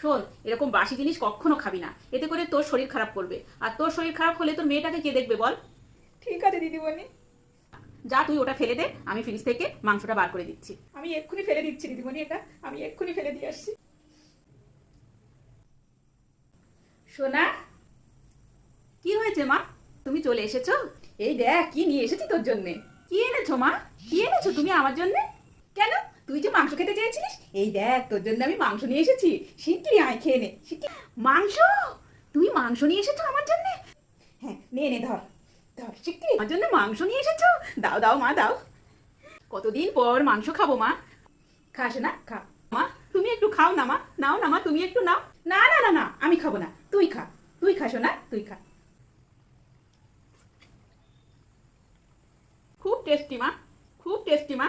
শোন এরকম বাসি জিনিস কখনো খাবি না। এতে করে তোর শরীর খারাপ করবে। আর তোর শরীর খারাপ হলে তোর মেয়েটাকে কে দেখবে বল? ঠিক আছে দিদিমণি। যা তুই ওটা ফেলে দে। আমি ফ্রিজ থেকে মাংসটা বার করে দিচ্ছি। আমি এক্ষুনি ফেলে দিচ্ছি দিদিমণি এটা আমি এক্ষুনি ফেলে দিয়ে আসছি। সোনা কি হয়েছে মা? তুমি চলে এসেছ? এই দেখ কি নিয়ে এসেছি তোর জন্যে। কি এনেছো মা? কি এনেছো তুমি আমার জন্যে? কেন? তুই যে মাংস খেতে চেয়েছিলিস? এই দেখ, তোর জন্য আমি মাংস নিয়ে এসেছি। শিগগিরই আয়, খেয়ে নে। মাংস? তুমি মাংস নিয়ে এসেছ আমার জন্য? হ্যাঁ নে নে, ধর। ধর শিগগিরই আমার জন্য মাংস নিয়ে এসেছ? দাও দাও, মা, দাও। কতদিন পর মাংস খাব, মা? খাস না, খা। মা, তুমি একটু খাও না, মা। নাও না, মা, তুমি একটু নাও। না না না না, আমি খাব না। তুই খা। তুই খাস না, তুই খা। খুব টেস্টি মা। খুব টেস্টি মা।